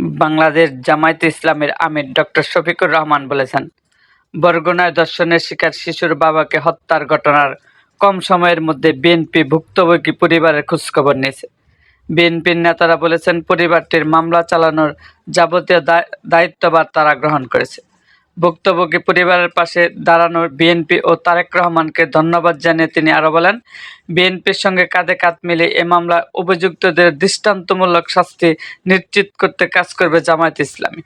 বাংলাদেশ জামায়াতে ইসলামের আমির ডক্টর শফিকুর রহমান বলেছেন, বরগুনায় দর্শনের শিকার শিশুর বাবাকে হত্যার ঘটনার কম সময়ের মধ্যে বিএনপি ভুক্তভোগী পরিবারের খোঁজখবর নিয়েছে। বিএনপির নেতারা বলেছেন, পরিবারটির মামলা চালানোর যাবতীয় দায়- দায়িত্বভার তারা গ্রহণ করেছে। ভুক্তভোগী পরিবারের পাশে দাঁড়ানোর বিএনপি ও তারেক রহমানকে ধন্যবাদ জানিয়ে তিনি আরও বলেন, বিএনপির সঙ্গে কাঁধে কাঁধ মিলে এ মামলায় অভিযুক্তদের দৃষ্টান্তমূলক শাস্তি নিশ্চিত করতে কাজ করবে জামায়াত ইসলামী।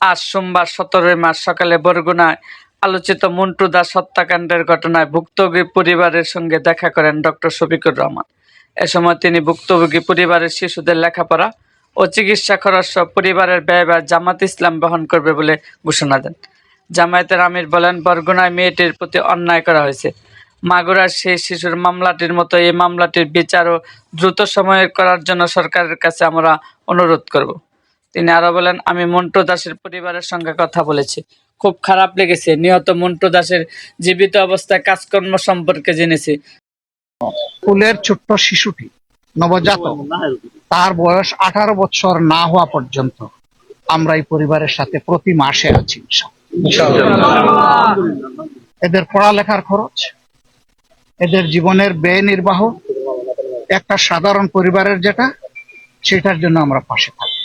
আজ সোমবার সতেরোই মার্চ সকালে বরগুনায় আলোচিত মন্টু দাস হত্যাকাণ্ডের ঘটনায় ভুক্তভোগী পরিবারের সঙ্গে দেখা করেন ডক্টর শফিকুর রহমান। এ সময় তিনি ভুক্তভোগী পরিবারের শিশুদের লেখাপড়া ও চিকিৎসা খরচ সহ পরিবারের ব্যয়ভার জামাত ইসলাম বহন করবে বলে ঘোষণা দেন। জামায়াতের আমির বলেন, বরগুনায় মেয়েটির প্রতি অন্যায় করা হয়েছে। মাগুরার সেই শিশুর মামলাটির মতো এই মামলাটির বিচারও দ্রুত সময়ে করার জন্য সরকারের কাছে আমরা অনুরোধ করব। তিনি আরও বলেন, আমি মন্টু দাসের পরিবারের সঙ্গে কথা বলেছি। খুব খারাপ লেগেছে। নিহত মন্টু দাসের জীবিত অবস্থায় কাজকর্ম সম্পর্কে জেনেছি। ফুলের ছোট্ট শিশুটি নবজাতক। তার বয়স আঠারো বছর না হওয়া পর্যন্ত। আমরা এই পরিবারের সাথে প্রতি মাসে আছি এদের পড়ালেখার খরচ এদের জীবনের ব্যয় নির্বাহ একটা সাধারণ পরিবারের যেটা সেটার জন্য আমরা পাশে থাকি।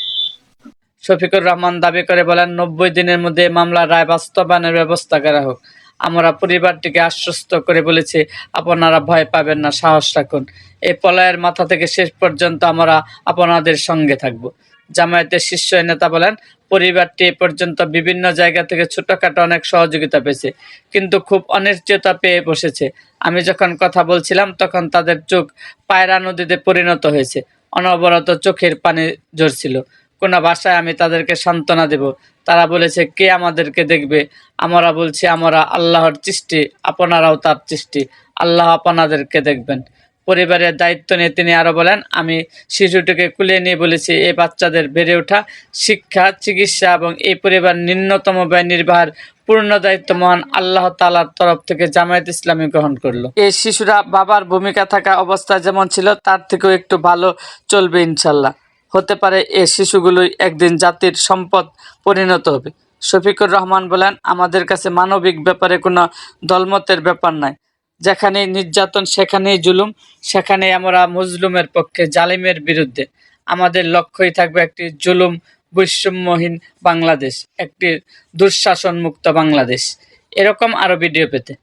শফিকুর রহমান দাবি করে বলেন নব্বই দিনের মধ্যে মামলার রায় বাস্তবায়নের ব্যবস্থা করা হোক। আমরা পরিবারটিকে আশ্বস্ত করে বলেছি, আপনারা ভয় পাবেন না, সাহস রাখুন। এই পলায়ের মাথা থেকে শেষ পর্যন্ত আমরা আপনাদের সঙ্গে থাকব। জামায়াতের শীর্ষ নেতা বলেন, পরিবারটি এ পর্যন্ত বিভিন্ন জায়গা থেকে ছোটখাটো অনেক সহযোগিতা পেয়েছে, কিন্তু খুব অনিশ্চয়তা পেয়ে বসেছে। আমি যখন কথা বলছিলাম, তখন তাদের চোখ পায়রা নদীতে পরিণত হয়েছে। অনবরত চোখের পানি ঝরছিল। কোনো ভাষায় আমি তাদেরকে সান্ত্বনা দেব। তারা বলেছে, কে আমাদেরকে দেখবে? আমরা বলছি, আমরা আল্লাহর সৃষ্টি, আপনারাও তার সৃষ্টি। আল্লাহ আপনাদেরকে দেখবেন। পরিবারের দায়িত্ব নিয়ে তিনি আরও বলেন, আমি শিশুটিকে কুলে নিয়ে বলেছি, এই বাচ্চাদের বেড়ে ওঠা শিক্ষা, চিকিৎসা এবং এই পরিবার ন্যূনতম ব্যয় নির্বাহের পূর্ণ দায়িত্ব মহান আল্লাহ তালার তরফ থেকে জামায়াত ইসলামী গ্রহণ করল। এই শিশুরা বাবার ভূমিকা থাকা অবস্থায় যেমন ছিল, তার থেকেও একটু ভালো চলবে ইনশাল্লাহ। হতে পারে এ শিশুগুলোই একদিন জাতির সম্পদ পরিণত হবে। শফিকুর রহমান বলেন, আমাদের কাছে মানবিক ব্যাপারে কোনো দলমতের ব্যাপার নাই। যেখানে নির্যাতন, সেখানেই জুলুম সেখানে আমরা মজলুমের পক্ষে জালিমের বিরুদ্ধে। আমাদের লক্ষ্যই থাকবে একটি জুলুম বৈষম্যহীন বাংলাদেশ, একটি দুঃশাসন মুক্ত বাংলাদেশ। এরকম আরও ভিডিও পেতে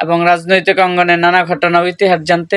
এবং রাজনৈতিক অঙ্গনে নানা ঘটনা ইতিহাস জানতে